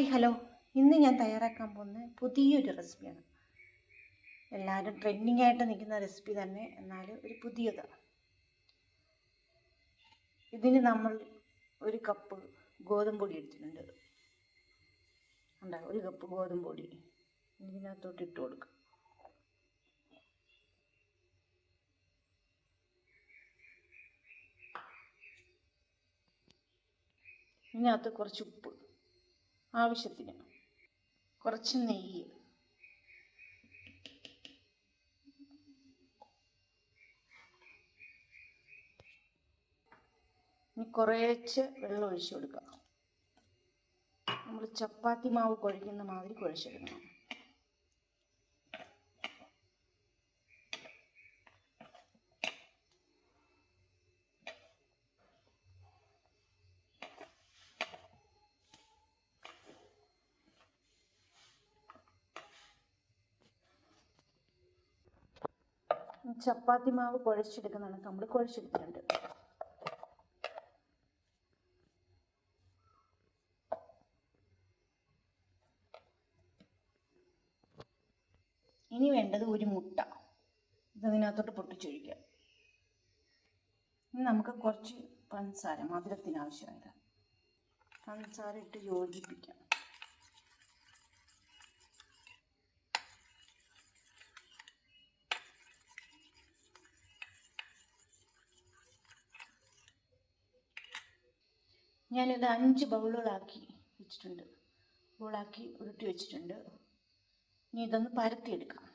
Hi hello. ഇന്ന് ഞാൻ തയ്യാറാക്കാൻ പോകുന്ന പുതിയൊരു റെസിപ്പിയാണ്. എല്ലാവരും ട്രെൻഡിങ് ആയിട്ട് നിൽക്കുന്ന റെസിപ്പി തന്നെ എന്നാൽ ഒരു പുതിയതാണ് ഇതിന് നമ്മൾ ഒരു കപ്പ് ഗോതമ്പൊടി എടുത്തിട്ടുണ്ട്. ഉണ്ടാ ഒരു കപ്പ് ഗോതമ്പൊടി. ഇതിനകത്തോട്ട് ഇട്ട് കൊടുക്കുക ഇതിനകത്ത് കുറച്ച് ഉപ്പ്. ആവശ്യത്തിന്. കുറച്ച് നെയ്യ്. ഇനി കുറേച്ച് വെള്ളം ഒഴിച്ചു കൊടുക്കുക. നമ്മൾ ചപ്പാത്തി മാവ് കുഴയ്ക്കുന്ന മാതിരി കുഴച്ചെടുക്കണം. ചപ്പാത്തി മാവ് കുഴച്ചെടുക്കുന്നതാണ്. നമ്മൾ കുഴച്ചെടുത്തിട്ടുണ്ട്. ഇനി വേണ്ടത് ഒരു മുട്ട. ഇതിനകത്തോട്ട് പൊട്ടിച്ചൊഴിക്കുക. ഇനി നമുക്ക് കുറച്ച് പഞ്ചസാര മധുരത്തിന് ആവശ്യമായത്. പഞ്ചസാര ഇട്ട് യോജിപ്പിക്കാം. ഞാനിത് അഞ്ച് ബൗളുകളാക്കി വെച്ചിട്ടുണ്ട്. ബൗളാക്കി ഉരുട്ടി വെച്ചിട്ടുണ്ട്. ഇനി ഇതൊന്ന് പരത്തിയെടുക്കാം.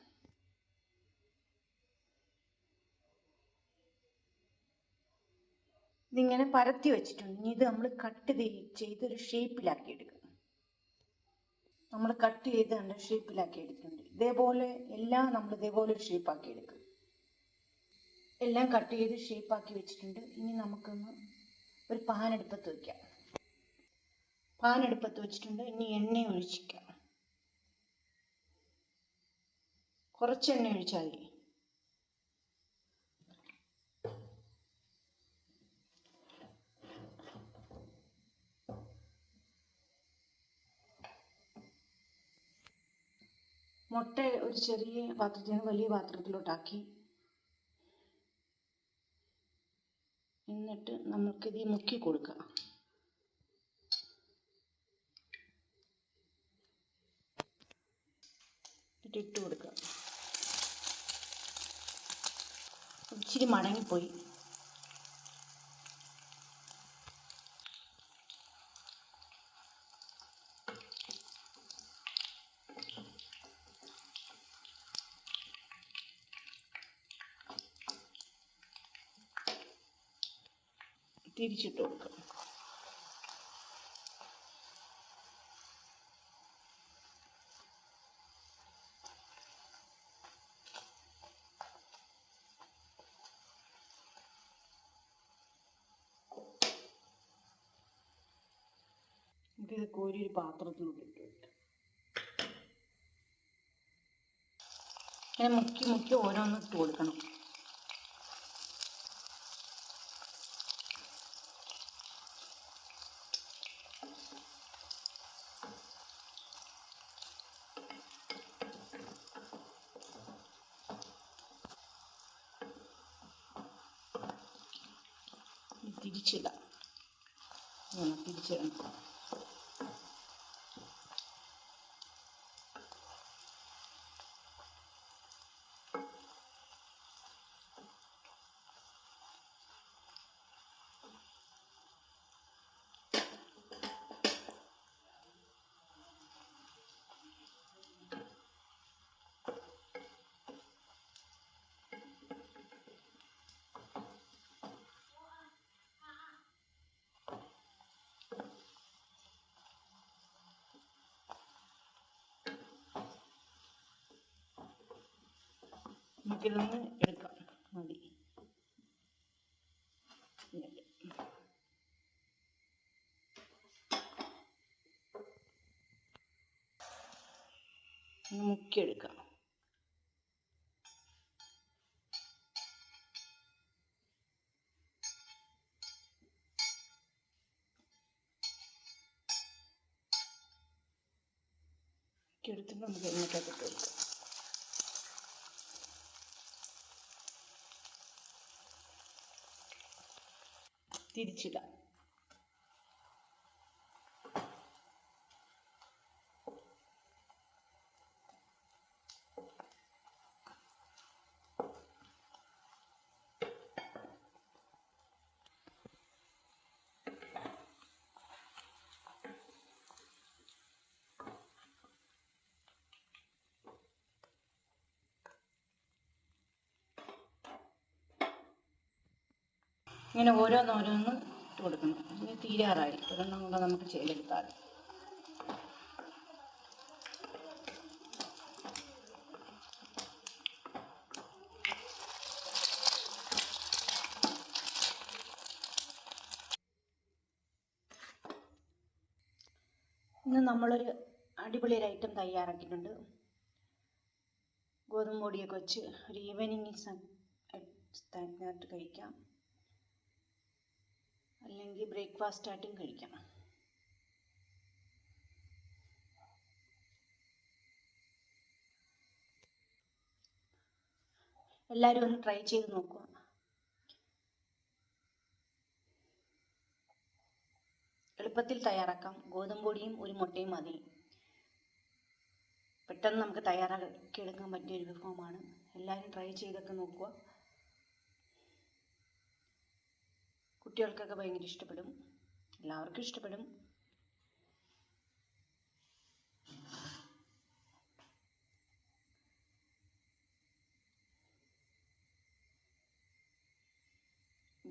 ഇതിങ്ങനെ പരത്തി വെച്ചിട്ടുണ്ട്. ഇനി ഇത് നമ്മൾ കട്ട് ചെയ്തൊരു ഷേപ്പിലാക്കി എടുക്കും. നമ്മൾ കട്ട് ചെയ്ത് കണ്ട ഷേപ്പിലാക്കി എടുക്കുന്നുണ്ട് ഇതേപോലെ എല്ലാം നമ്മൾ ഇതേപോലെ ഒരു ഷേപ്പാക്കി എടുക്കും. എല്ലാം കട്ട് ചെയ്ത് ഷേപ്പാക്കി വെച്ചിട്ടുണ്ട്. ഇനി നമുക്കൊന്ന് ഒരു പാൻ അടുപ്പത്ത് വയ്ക്കാം പാൻ അടുപ്പത്ത് വെച്ചിട്ടുണ്ട്. ഇനി എണ്ണ ഒഴിച്ചിക്കാം. കുറച്ച് എണ്ണ ഒഴിച്ചാൽ മതി. മുട്ട ഒരു ചെറിയ പാത്രത്തിൽ നിന്ന് വലിയ പാത്രത്തിലോട്ടാക്കി. എന്നിട്ട് നമുക്കിത് മുക്കി കൊടുക്കാം. എന്നിട്ട് ഇട്ട് കൊടുക്കുക. ഇച്ചിരി മടങ്ങിപ്പോയി. തിരിച്ചിട്ട് കൊടുക്കുക. നമുക്കിത് കോരി ഒരു പാത്രത്തിലോട്ട് ഇട്ട് ഇങ്ങനെ മുക്കി മുക്കി ഓരോന്ന് ഇട്ട് കൊടുക്കണം. തിരിച്ചിടാം. തിരിച്ചിടണം. നമുക്കിതൊന്ന് എടുക്കാം. മതി. മുക്കിയെടുക്കാം. എടുത്തിട്ട് നമുക്ക് എണ്ണയ്ക്കകത്ത് കൊടുക്കാം. തിരിച്ചിടാം ഇങ്ങനെ ഓരോന്നോരോന്ന് ഇട്ട് കൊടുക്കണം. ഇനി തീരാറായി ഒരെണ്ണം കൂടെ നമുക്ക് ചെയ്തെടുത്താൽ. ഇന്ന് നമ്മളൊരു അടിപൊളി ഒരു ഐറ്റം തയ്യാറാക്കിയിട്ടുണ്ട്. ഗോതമ്പ് പൊടിയൊക്കെ വെച്ച് ഒരു ഈവനിങ് സ്ഥലത്തിനകത്ത് കഴിക്കാം. അല്ലെങ്കിൽ ബ്രേക്ക്ഫാസ്റ്റ് ആയിട്ടും കഴിക്കാം. എല്ലാവരും ഒന്ന് ട്രൈ ചെയ്ത് നോക്കുക എളുപ്പത്തിൽ തയ്യാറാക്കാം. ഗോതമ്പ് പൊടിയും ഒരു മുട്ടയും മതി. പെട്ടെന്ന് നമുക്ക് തയ്യാറാക്കി എടുക്കാൻ പറ്റിയ ഒരു വിഭവമാണ്. എല്ലാവരും ട്രൈ ചെയ്തൊക്കെ നോക്കുക. കുട്ടികൾക്കൊക്കെ ഭയങ്കര ഇഷ്ടപ്പെടും. എല്ലാവർക്കും ഇഷ്ടപ്പെടും.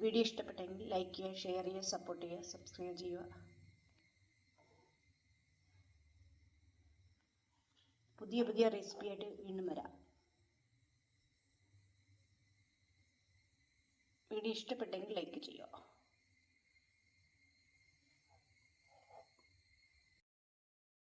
വീഡിയോ ഇഷ്ടപ്പെട്ടെങ്കിൽ ലൈക്ക് ചെയ്യുക ഷെയർ ചെയ്യുക സപ്പോർട്ട് ചെയ്യുക സബ്സ്ക്രൈബ് ചെയ്യുക. പുതിയ പുതിയ റെസിപ്പി ആയിട്ട് വീണ്ടും വരാം. വീഡിയോ ഇഷ്ടപ്പെട്ടെങ്കിൽ ലൈക്ക് ചെയ്യുക.